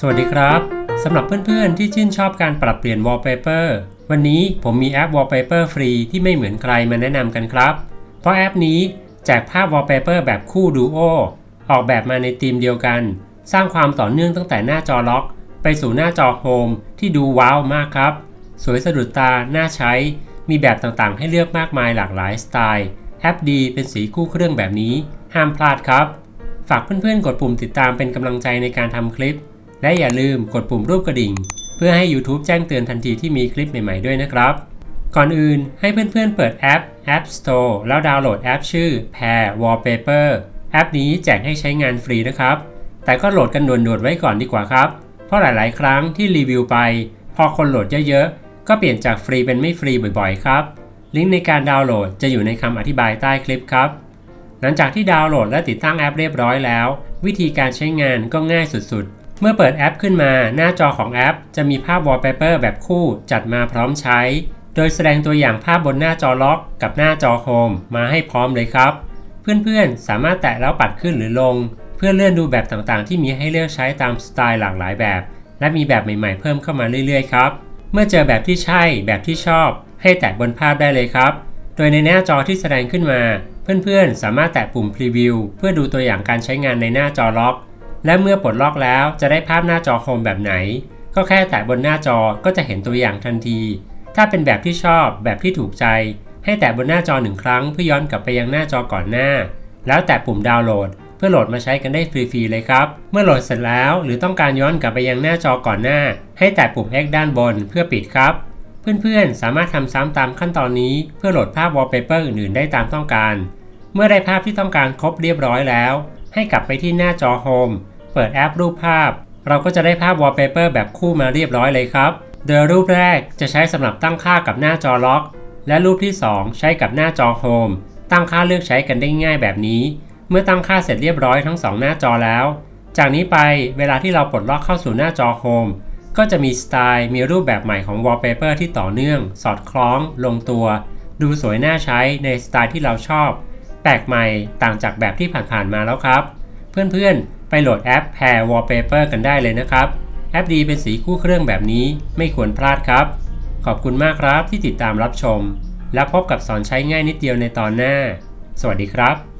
สวัสดีครับสำหรับเพื่อนๆที่ชื่นชอบการปรับเปลี่ยน wallpaper วันนี้ผมมีแอป wallpaper ฟรีที่ไม่เหมือนใครมาแนะนำกันครับ เพราะแอปนี้แจกภาพ wallpaper แบบคู่ดูโอออกแบบมาในธีมเดียวกัน สร้างความต่อเนื่องตั้งแต่หน้าจอล็อก ไปสู่หน้าจอโฮมที่ดูว้าวมากครับ สวยสะดุดตาน่าใช้ มีแบบต่างๆ ให้เลือกมากมายหลากหลายสไตล์แอปดีเป็นสีคู่เครื่องแบบนี้ ห้ามพลาดครับ ฝากเพื่อนๆ กดปุ่มติดตามเป็นกำลังใจในการทำคลิป และอย่าลืมกดปุ่มรูปกระดิ่ง เพื่อให้ YouTube แจ้งเตือนทันทีที่มีคลิปใหม่ๆด้วยนะครับ ก่อนอื่นให้เพื่อนๆ เปิดแอป App Store แล้วดาวน์โหลดแอปชื่อ Pair Wallpaper แอปนี้แจกให้ใช้งานฟรีนะครับ แต่ก็โหลดกันด่วนๆไว้ก่อนดีกว่าครับ เพราะหลายๆ ครั้งที่รีวิวไป พอคนโหลดเยอะๆ ก็เปลี่ยนจากฟรีเป็นไม่ฟรีบ่อยๆ ครับ ลิงก์ในการดาวน์โหลดจะอยู่ในคำอธิบายใต้คลิปครับ หลังจากที่ดาวน์โหลดและติดตั้งแอปเรียบร้อยแล้ว วิธีการใช้งานก็ง่ายสุดๆ เมื่อเปิดแอปขึ้นมาหน้าจอของแอป จะมีภาพ wallpaper แบบคู่จัดมาพร้อมใช้ โดยแสดงตัวอย่างภาพบนหน้าจอล็อก กับหน้าจอโฮมมาให้พร้อมเลยครับ เพื่อนๆ สามารถแตะแล้วปัดขึ้นหรือลง เพื่อเลื่อนดูแบบต่างๆ ที่มีให้เลือกใช้ตามสไตล์หลากหลายแบบ และมีแบบใหม่ๆ เพิ่มเข้ามาเรื่อยๆครับ เมื่อเจอแบบที่ใช่แบบที่ชอบ ให้แตะบนภาพได้เลยครับ โดยในหน้าจอที่แสดงขึ้นมา เพื่อนๆ สามารถแตะปุ่มพรีวิวเพื่อดูตัวอย่างการใช้งานในหน้าจอล็อก และเมื่อปลดล็อกแล้วจะได้ภาพหน้าจอโฮมแบบไหน ก็แค่แตะบนหน้าจอก็จะเห็นตัวอย่างทันที ถ้าเป็นแบบที่ชอบแบบที่ถูกใจ ให้แตะบนหน้าจอหนึ่งครั้งเพื่อย้อนกลับไปยังหน้าจอก่อนหน้า แล้วแตะปุ่มดาวน์โหลด เพื่อโหลดมาใช้กันได้ฟรีๆเลยครับ เมื่อโหลดเสร็จแล้ว หรือต้องการย้อนกลับไปยังหน้าจอก่อนหน้า ให้แตะปุ่ม X ด้านบนเพื่อปิดครับ เพื่อนๆ สามารถทำซ้ำตามขั้นตอนนี้เพื่อโหลดภาพ wallpaper อื่นๆ ได้ตามต้องการ เมื่อได้ภาพที่ต้องการครบเรียบร้อยแล้ว ให้กลับไปที่หน้าจอโฮมเปิดแอปรูปภาพ เราก็จะได้ภาพ wallpaper แบบคู่มาเรียบร้อยเลยครับ โดยรูปแรกจะใช้สำหรับตั้งค่ากับหน้าจอล็อก และรูปที่ 2 ใช้กับหน้าจอโฮมตั้งค่าเลือกใช้กันได้ง่ายแบบนี้ เมื่อตั้งค่าเสร็จเรียบร้อยทั้ง 2 หน้าจอแล้ว จากนี้ไปเวลาที่เราปลดล็อกเข้าสู่หน้าจอโฮม ก็จะมีสไตล์มีรูปแบบใหม่ของ wallpaper ที่ต่อเนื่อง สอดคล้อง ลงตัว ดูสวยน่าใช้ในสไตล์ที่เราชอบ แปลกใหม่ต่างจากแบบที่ผ่านๆมาแล้วครับ เพื่อนๆ ไปโหลดแอป Pair Wallpaper กันได้เลยนะครับ แอปดีเป็นสีคู่เครื่องแบบนี้ไม่ควรพลาดครับ ขอบคุณมากครับที่ติดตามรับชม แล้วพบกับสอนใช้ง่ายนิดเดียวในตอนหน้า สวัสดีครับ